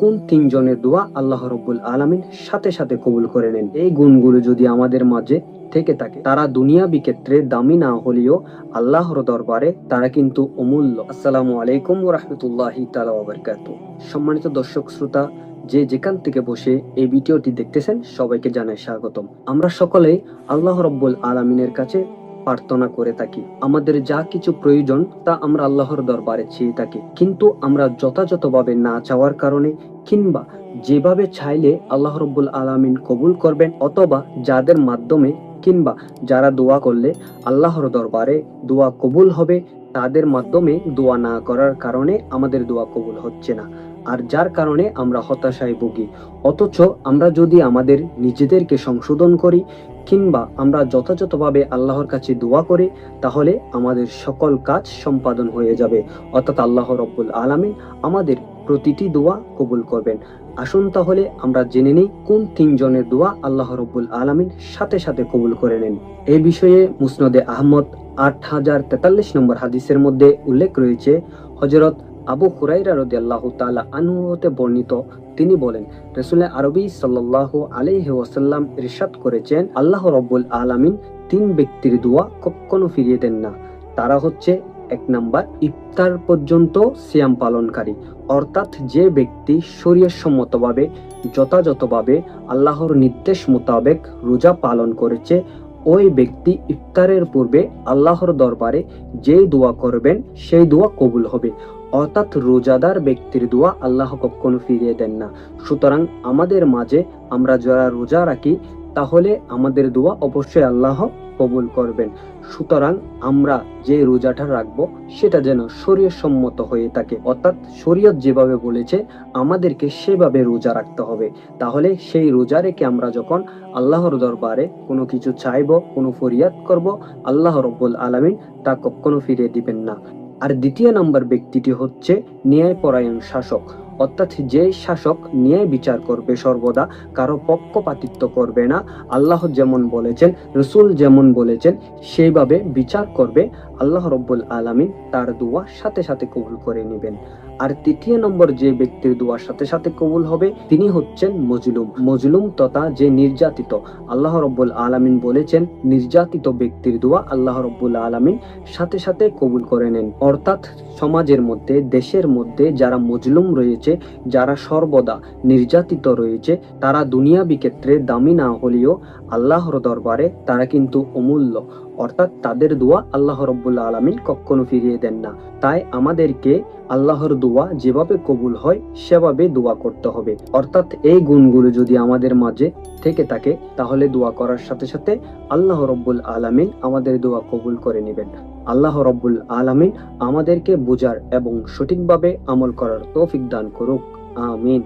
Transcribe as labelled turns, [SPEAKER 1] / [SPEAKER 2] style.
[SPEAKER 1] কোন তিনজনের দোয়া আল্লাহ রব্বুল আলমিন সাথে সাথে কবুল করে নেন? এই গুণগুলো যদি আমাদের মাঝে থেকে থাকে, তারা দুনিয়াবি ক্ষেত্রে দামি না হলেও আল্লাহর দরবারে তারা কিন্তু অমূল্য। আসসালামু আলাইকুম রহমতুল্লাহি তালা সম্মানিত দর্শক, শ্রোতা, যে যেখান থেকে বসে এই ভিডিওটি দেখতেছেন, সবাইকে জানাই স্বাগতম। আমরা সকলেই আল্লাহ রব্বুল আলমিনের কাছে প্রার্থনা করে থাকি। আমাদের যা কিছু প্রয়োজন তা আমরা আল্লাহর দরবারে চেয়ে থাকি। কিন্তু আমরা যথাযথভাবে না চাওয়ার কারণে কিংবা যেভাবে চাইলে আল্লাহ রব্বুল আলামিন কবুল করবেন অথবা যাদের মাধ্যমে কিংবা যারা দোয়া করলে আল্লাহর দরবারে দোয়া কবুল হবে, তাদের মাধ্যমে দোয়া না করার কারণে আমাদের দোয়া কবুল হচ্ছে না। আর যার কারণে আমরা হতাশায় ভুগি। অথচ আমরা যদি আমাদের নিজেদেরকে সংশোধন করি কিংবা আমরা যথাযথভাবে আল্লাহর কাছে দোয়া করি, তাহলে আমাদের সকল কাজ সম্পাদন হয়ে যাবে। অর্থাৎ আল্লাহ রব্বুল আলামিন আমাদের প্রতিটি দোয়া কবুল করবেন। আসুন তাহলে আমরা জেনে নিই কোন তিনজনের দোয়া আল্লাহ রব্বুল আলামিন সাথে সাথে কবুল করে নেন। এই বিষয়ে মুসনদে আহমদ আট হাজার তেতাল্লিশ নম্বর হাদিসের মধ্যে উল্লেখ রয়েছে হজরত আবু হুরাইরা রদি আল্লাহ তালা আনুতে বর্ণিত, তিনি বলেন রসুল্লাহ আরবি সাল্লাহ আলাইহি ওয়াসাল্লাম ইরশাদ করেছেন, আল্লাহ রব্বুল আলামিন তিন ব্যক্তির দোয়া কখনো ফিরিয়ে দেন না। তারা হচ্ছে, এক নাম্বার, ইফতার পর্যন্ত সিয়াম পালনকারী। অর্থাৎ যে ব্যক্তি শরীয়সম্মতভাবে যথাযথভাবে আল্লাহর নির্দেশ মোতাবেক রোজা পালন করেছে, ওই ব্যক্তি ইফতারের পূর্বে আল্লাহর দরবারে যে দোয়া করবেন, সেই দোয়া কবুল হবে। অর্থাৎ রোজাদার ব্যক্তির দোয়া আল্লাহ কখনো ফিরিয়ে দেন না। সুতরাং আমাদের মাঝে আমরা যারা রোজা রাখি, তাহলে আমাদের দোয়া অবশ্যই আল্লাহ কবুল করবেন। সুতরাং আমরা যে রোজাটা রাখব, সেটা যেন শরীয় সম্মত হয়ে থাকে। অর্থাৎ শরীয়ত যেভাবে বলেছে, আমাদেরকে সেভাবে রোজা রাখতে হবে। তাহলে সেই রোজা রেখে আমরা যখন আল্লাহর দরবারে কোনো কিছু চাইব, কোনো ফরিয়াদ করব, আল্লাহ রব্বুল আলামিন তা কখনো ফিরিয়ে দিবেন না। আর দ্বিতীয় নম্বর ব্যক্তিটি হচ্ছে ন্যায়পরায়ণ শাসক। অর্থাৎ যে শাসক ন্যায় বিচার করবে সর্বদা, কারও পক্ষপাতিত্ব করবে না। আল্লাহ যেমন বলেছেন, রসুল যেমন বলেছেন, সেইভাবে বিচার করবে। আল্লাহ রব্বুল আলামিন তার দোয়া সাথে সাথে কবুল করে নেবেন। আর তৃতীয় নম্বর যে ব্যক্তির দোয়ার সাথে সাথে কবুল হবে, তিনি হচ্ছেন মজলুম। মজলুম তথা যে নির্যাতিত, আল্লাহ রব্বুল আলামিন বলেছেন, নির্যাতিত ব্যক্তির দোয়া আল্লাহ রব্বুল আলামিন সাথে সাথে কবুল করে নেন। অর্থাৎ সমাজের মধ্যে, দেশের মধ্যে যারা মজলুম রয়েছে, যারা সর্বদা নির্যাতিত রয়েছে, তারা দুনিয়াবি ক্ষেত্রে দামি না হলেও আল্লাহর দরবারে তারা কিন্তু অমূল্য। অর্থাৎ তাদের দোয়া আল্লাহ রব্বুল্লা আলমিন কখনো ফিরিয়ে দেন না। তাই আমাদেরকে আল্লাহর দোয়া যেভাবে কবুল হয়, সেভাবে দোয়া করতে হবে। অর্থাৎ এই গুণগুলো যদি আমাদের মাঝে থেকে থাকে, তাহলে দোয়া করার সাথে সাথে আল্লাহ রব্বুল আলমিন আমাদের দোয়া কবুল করে নেবেন। আল্লাহ রব্বুল আলমিন আমাদেরকে বোঝার এবং সঠিকভাবে আমল করার তৌফিক দান করুক। আমিন।